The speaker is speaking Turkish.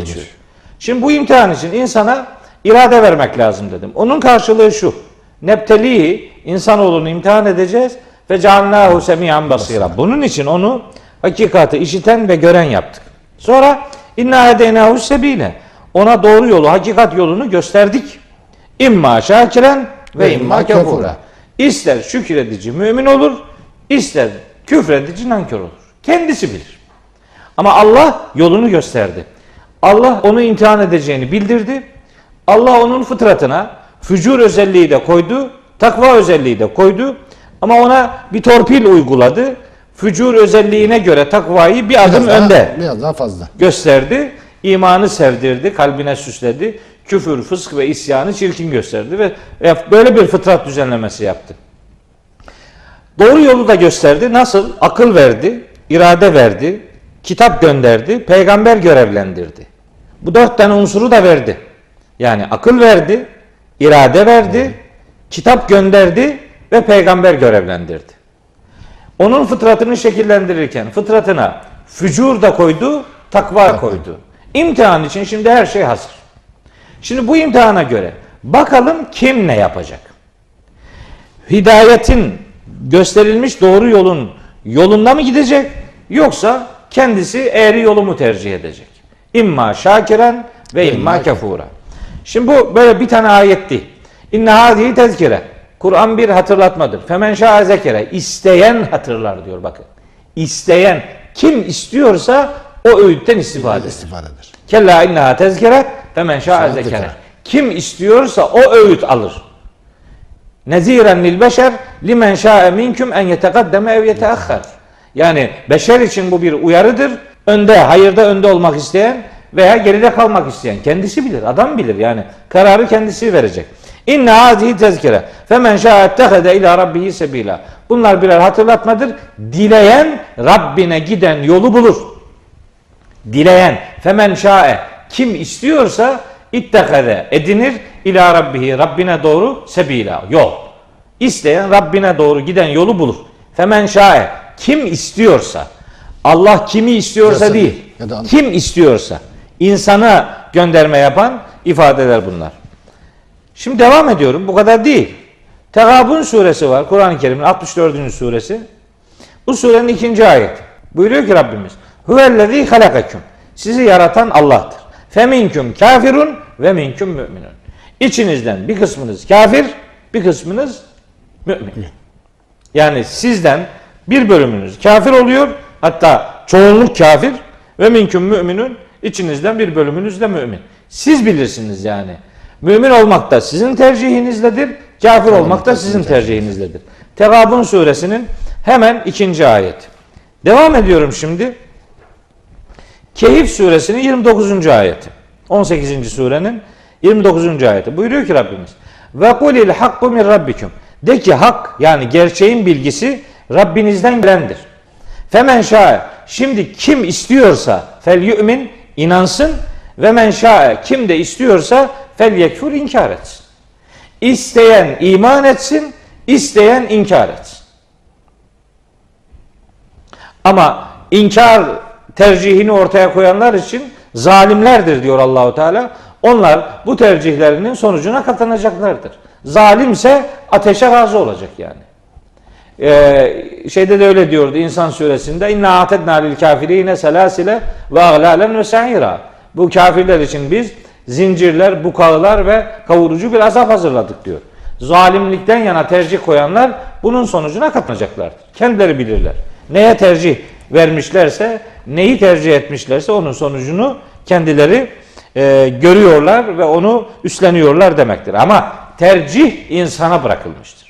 geçiyor. Şimdi bu imtihan için insana irade vermek lazım dedim. Onun karşılığı şu. Nepteliği insanoğlunu imtihan edeceğiz ve cealnahu semiyan basira. Bunun için onu hakikati işiten ve gören yaptık. Sonra inna hedeynahu sebile. Ona doğru yolu, hakikat yolunu gösterdik. İmma şakiren ve imma kefura. İster şükredici mümin olur, ister küfredici nankör olur. Kendisi bilir. Ama Allah yolunu gösterdi. Allah onu imtihan edeceğini bildirdi. Allah onun fıtratına fücur özelliği de koydu, takva özelliği de koydu. Ama ona bir torpil uyguladı. Fücur özelliğine göre takvayı bir adım Biraz daha- önde Biraz daha fazla. gösterdi. imanı sevdirdi, kalbine süsledi. Küfür, fısk ve isyanı çirkin gösterdi ve böyle bir fıtrat düzenlemesi yaptı. Doğru yolu da gösterdi. Nasıl? Akıl verdi, irade verdi, kitap gönderdi, peygamber görevlendirdi. Bu dört tane unsuru da verdi. Yani akıl verdi, irade verdi, kitap gönderdi ve peygamber görevlendirdi. Onun fıtratını şekillendirirken fıtratına fücur da koydu, takva koydu. İmtihan için şimdi her şey hazır. Şimdi bu imtihana göre bakalım kim ne yapacak? Hidayetin gösterilmiş doğru yolun yolunda mı gidecek yoksa kendisi eğri yolu mu tercih edecek? İmma şakiren ve imma kafura. Şimdi bu böyle bir tane ayetti. İnne hadihi tezkire. Kur'an bir hatırlatmadır. Femen şa'a zekere. İsteyen hatırlar diyor bakın. İsteyen kim istiyorsa o öğütten istifade. İstifadedir. Kella inneha tezkere femen şa'a zekere. Kim istiyorsa o öğüt alır. Neziren lil beşer limen şa'e minküm en yetekaddeme ev yeteahhar. Yani beşer için bu bir uyarıdır. Önde, hayırda önde olmak isteyen veya geride kalmak isteyen kendisi bilir, adam bilir yani. Kararı kendisi verecek. İnne hazihi tezkire. Femen şa'e ettehede ila rabbihi sebila. Bunlar birer hatırlatmadır. Dileyen Rabbine giden yolu bulur. Dileyen femen şa'e kim istiyorsa ittekade edinir ila rabbihi Rabbine doğru sebila yol. İsteyen Rabbine doğru giden yolu bulur. Femen şa'e kim istiyorsa Allah kimi istiyorsa Ya da- değil. ya da- kim istiyorsa insana gönderme yapan ifadeler bunlar. Şimdi devam ediyorum. Bu kadar değil. Tegabun suresi var. Kur'an-ı Kerim'in 64. suresi. Bu surenin ikinci ayeti. Buyuruyor ki Rabbimiz. Huvellezî halakaküm. Sizi yaratan Allah'tır. Feminküm kafirun ve minküm müminun. İçinizden bir kısmınız kafir, bir kısmınız mümin. Yani sizden bir bölümünüz kafir oluyor. Hatta çoğunluk kafir ve minküm müminun. içinizden bir bölümünüz de mümin. Siz bilirsiniz yani. Mümin olmak da sizin tercihinizledir. Kafir olmak da sizin tercihinizledir. Tegabun suresinin hemen ikinci ayet. Devam ediyorum şimdi. Kehif suresinin 29. ayeti. 18. surenin 29. ayeti. Buyuruyor ki Rabbimiz. Ve kulil hakku min rabbikum. De ki hak yani gerçeğin bilgisi Rabbinizden gelendir. Femen şa'e. Şimdi kim istiyorsa fel yu'min inansın ve men şa'e kim de istiyorsa fel yekfur inkar etsin. İsteyen iman etsin, isteyen inkar etsin. Ama inkar tercihini ortaya koyanlar için zalimlerdir diyor Allahu Teala. Onlar bu tercihlerinin sonucuna katlanacaklardır. Zalimse ateşe razı olacak yani. Ee, şeyde de öyle diyordu İnsan suresinde inna atedna lil kafirine selasile ve aglalen ve sa'ira. Bu kafirler için biz zincirler, bukağılar ve kavurucu bir azap hazırladık diyor. Zalimlikten yana tercih koyanlar bunun sonucuna katlanacaklardır. Kendileri bilirler. Neye tercih vermişlerse, neyi tercih etmişlerse onun sonucunu kendileri e, görüyorlar ve onu üstleniyorlar demektir. Ama tercih insana bırakılmıştır.